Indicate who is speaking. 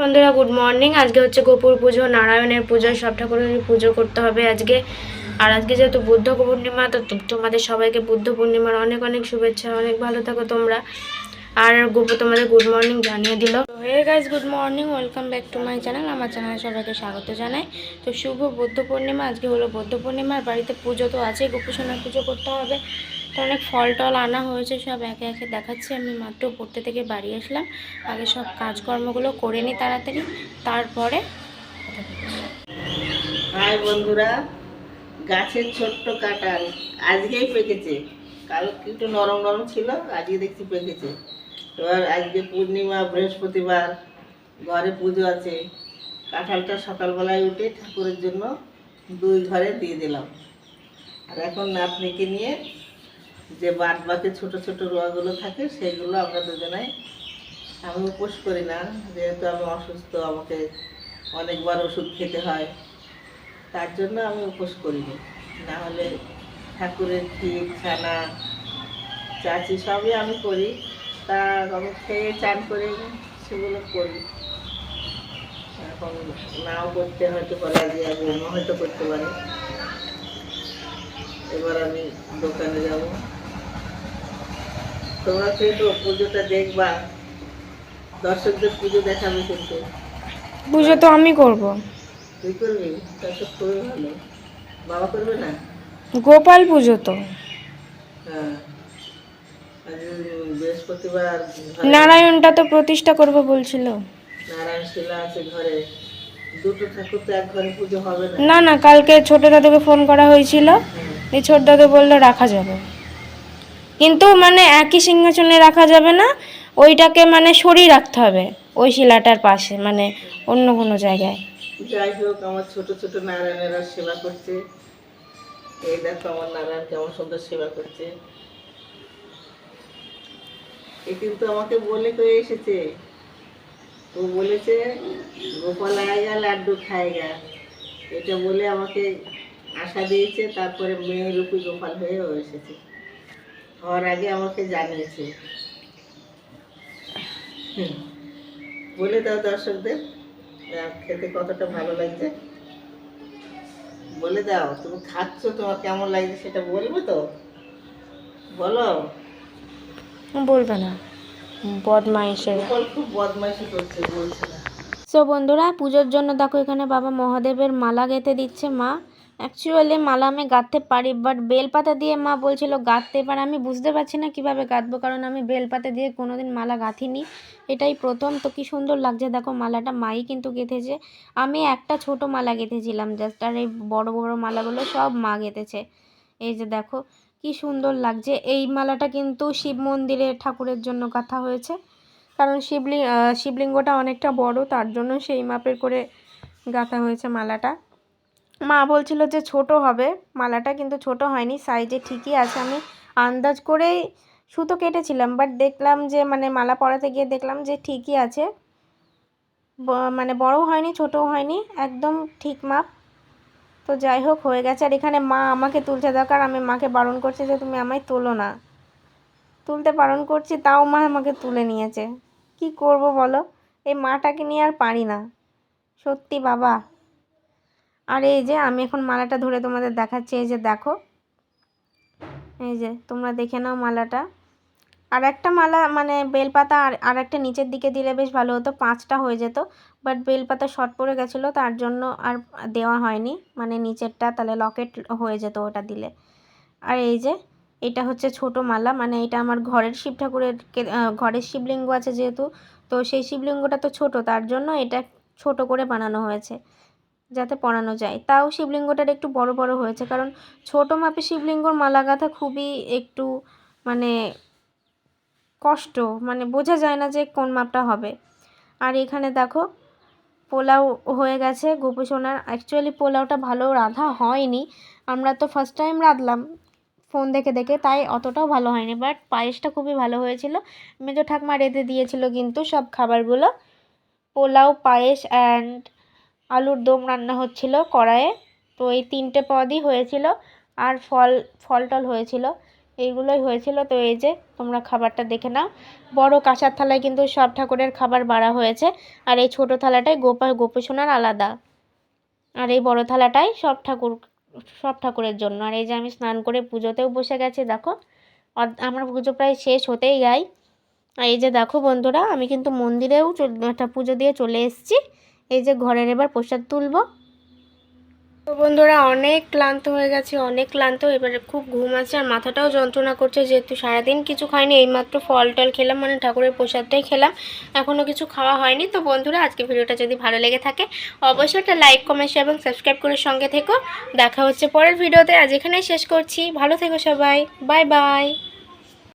Speaker 1: বন্ধুরা good morning আজকে হচ্ছে গোপুর পুজো, নারায়ণের পুজো, সব ঠাকুরের পুজো করতে হবে আজকে। আর আজকে যেহেতু বুদ্ধ পূর্ণিমা, তো তোমাদের সবাইকে বুদ্ধ পূর্ণিমার অনেক অনেক শুভেচ্ছা, অনেক ভালো থাকো তোমরা। আর গোপু তোমাদের গুড মর্নিং জানিয়ে দিল। Hey guys good morning welcome back to my channel আমার চ্যানেলে সবাইকে স্বাগত জানাই। তো শুভ বুদ্ধ পূর্ণিমা, আজকে হলো বুদ্ধ পূর্ণিমার বাড়িতে পুজো তো আছে গোপু সোনার পুজো করতে হবে। তো অনেক ফল টল আনা হয়েছে, সব একে একে দেখাচ্ছি। আমি মাত্র পড়তে থেকে বাড়ি আসলাম। আগে সব কাজকর্মগুলো করে নিই তাড়াতাড়ি, তারপরে
Speaker 2: হাই বন্ধুরা, গাছের ছোট্ট কাঁঠাল আজকেই পেকেছে। কাল একটু নরম নরম ছিল, আজকে দেখছি পেকেছে। এবার আজকে পূর্ণিমা, বৃহস্পতিবার, ঘরে পুজো আছে। কাঁঠালটা সকালবেলায় উঠে ঠাকুরের জন্য দুই ঘরে দিয়ে দিলাম। আর এখন নাতনিকে নিয়ে যে বাদ বাকি ছোটো ছোটো রোয়াগুলো থাকে সেইগুলো আমরা দুজনাই আমি উপোস করি না। যেহেতু আমি অসুস্থ, আমাকে অনেকবার ওষুধ খেতে হয়, তার জন্য আমি উপোস করিনি না। হলে ঠাকুরের ক্ষীর ছানা, চাচি সবই আমি করি। তা আমি খেয়ে চান করে সেগুলো করি। এখন নাও করতে হয়তো পারে যে আমি হয়তো করতে পারি। এবার আমি দোকানে যাব। তোমরা কিন্তু পুজোটা দেখবা। দর্শকদের পুজো দেখাবে কিন্তু।
Speaker 1: পুজো তো আমি করব।
Speaker 2: তুই করবি? তা তো খুবই ভালো। বাবা করবে না?
Speaker 1: গোপাল পুজো তো।
Speaker 2: হ্যাঁ। বৃহস্পতিবার
Speaker 1: নারায়ণটা তো প্রতিষ্ঠা করব বলছিল।
Speaker 2: নারায়ণ শিলা আছে ঘরে। দুটো ঠাকুর তো এক ঘরে পুজো হবে না।
Speaker 1: না না কালকে ছোট দাদুকে ফোন করা হয়েছিল।
Speaker 2: হ্যাঁ।
Speaker 1: এই ছোট দাদু বলল রাখা যাবে। কিন্তু মানে একই সিংহাসনে রাখা যাবে না, ওইটাকে মানে সরিয়ে রাখতে হবে, ওই শিলাটার পাশে মানে অন্য কোনো জায়গায়।
Speaker 2: যাই হোক, আমার ছোট ছোট নারায়ণেরা সেবা করছে। এই দেখো আমার নারায়ণ কেমন সুন্দর সেবা করছে। এ কিন্তু আমাকে বলে কয়ে এসেছে। ও বলেছে, গোপাল আয়েগা লাড্ডু খায়গা এটা বলে আমাকে আশা দিয়েছে, তারপরে মেয়ে রূপী গোপাল হয়েও এসেছে। হওয়ার আগে আমাকে জানিয়েছে। বলে দাও দর্শকদের খেতে কতটা ভালো লাগছে। বলে দাও তুমি খাচ্ছ তোমার কেমন লাগছে সেটা বলবে তো? বলো।
Speaker 1: বলবে না। বদমাইশের।
Speaker 2: গোপাল খুব বদমাইশি করছে বলছে না।
Speaker 1: সো বন্ধুরা পুজোর জন্য দেখো এখানে বাবা মহাদেবের মালা গেঁথে দিচ্ছে মা। অ্যাকচুয়ালি মালা আমি গাঁথতে পারি বাট বেলপাতা দিয়ে মা বলছিল গাঁথতে পারে। আমি বুঝতে পারছি না কীভাবে গাঁথবো, কারণ আমি বেলপাতা দিয়ে কোনোদিন মালা গাঁথিনি। এটাই প্রথম, তো কি সুন্দর লাগছে। দেখো, মালাটা মাই কিন্তু গেঁথেছে। আমি একটা ছোট মালা গেঁথেছিলাম জাস্ট আর এই বড় বড় মালাগুলো সব মা গেঁথেছে। এই যে দেখো, কি সুন্দর লাগছে। এই মালাটা কিন্তু শিব মন্দিরে ঠাকুরের জন্য গাঁথা হয়েছে। কারণ শিবলিং শিবলিঙ্গটা অনেকটা বড়, তার জন্য সেই মাপের করে গাঁথা হয়েছে মালাটা। মা বলছিল যে ছোট হবে। মালাটা কিন্তু ছোট হয়নি সাইজে ঠিকই আছে। আমি আন্দাজ করেই সুতো কেটেছিলাম বাট দেখলাম যে মানে মালা পরাতে গিয়ে দেখলাম যে ঠিকই আছে। মানে বড়ও হয়নি, ছোটও হয়নি, একদম ঠিক মাপ। তো যাই হোক, হয়ে গেছে। আর এখানে মা আমাকে তুলছে। দরকার আমি মাকে বারণ করছি যে, তুমি আমায় তোলো না। তুলতে বারণ করছি, তাও মা আমাকে তুলে নিয়েছে। কি করব বলো? এই মাটাকে নিয়ে আর পারি না। সত্যি বাবা। আর এই যে আমি এখন মালাটা ধরে তোমাদের দেখাচ্ছি, এই যে দেখো। এই যে, তোমরা দেখে নাও মালাটা। আর একটা মালা মানে বেলপাতা আর আর একটা নিচের দিকে দিলে বেশ ভালো হতো, পাঁচটা হয়ে যেত। বাট বেলপাতা শর্ট পড়ে গেছিল, তার জন্য আর দেওয়া হয়নি। মানে নিচেরটা, তাহলে লকেট হয়ে যেত ওটা দিলে। আর এই যে, এটা হচ্ছে ছোট মালা মানে এটা আমার ঘরের শিব ঠাকুরের ঘরের শিবলিঙ্গ আছে যেহেতু, তো সেই শিবলিঙ্গটা তো ছোট, তার জন্য এটা ছোট করে বানানো হয়েছে। যাতে পরানো যায়। তাও শিবলিঙ্গটার একটু বড় বড় হয়েছে, কারণ ছোট মাপে শিবলিঙ্গর মালা গাঁথা খুবই একটু মানে কষ্ট মানে বোঝা যায় না যে কোন মাপটা হবে। আর এখানে দেখো, পোলাও হয়ে গেছে গোপু সোনার অ্যাকচুয়ালি পোলাওটা ভালো রাঁধা হয়নি। আমরা তো ফার্স্ট টাইম রাঁধলাম ফোন দেখে দেখে, তাই অতটাও ভালো হয়নি বাট পায়েসটা খুবই ভালো হয়েছিল। মেজো ঠাকমা রেঁধে দিয়েছিল কিন্তু সব খাবারগুলো। পোলাও, পায়েস অ্যান্ড আলুর দম রান্না হচ্ছিল কড়াইয়ে। তো এই তিনটে পদই হয়েছিল আর ফল ফল টল হয়েছিল। এইগুলোই হয়েছিল। তো এই যে তোমরা খাবারটা দেখে নাও। বড় কাঁসার থালায় কিন্তু সব ঠাকুরের খাবার বাড়া হয়েছে। আর এই ছোট থালাটায় গোপা, গোপীসোনার আলাদা। আর এই বড় থালাটাই সব ঠাকুর, সব ঠাকুরের জন্য। আর এই যে আমি স্নান করে পুজোতেও বসে গেছি, দেখো। আমার পুজো প্রায় শেষ হতেই যাই আর এই যে দেখো বন্ধুরা, আমি কিন্তু মন্দিরেও একটা পুজো দিয়ে চলে এসেছি। এই যে ঘরের এবার প্রসাদ তুলবো। তো বন্ধুরা, অনেক ক্লান্ত হয়ে গেছে, অনেক ক্লান্ত। এবারে খুব ঘুম আছে আর মাথাটাও যন্ত্রণা করছে। যেহেতু সারাদিন কিছু খাইনি, এইমাত্র ফল টল খেলাম মানে ঠাকুরের প্রসাদটাই খেলাম। এখনও কিছু খাওয়া হয়নি। তো বন্ধুরা, আজকে ভিডিওটা যদি ভালো লেগে থাকে, অবশ্যই একটা লাইক কমেন্ট এবং সাবস্ক্রাইব করে সঙ্গে থেকো। দেখা হচ্ছে পরের ভিডিওতে। আজ এখানেই শেষ করছি। ভালো থেকো সবাই। Bye bye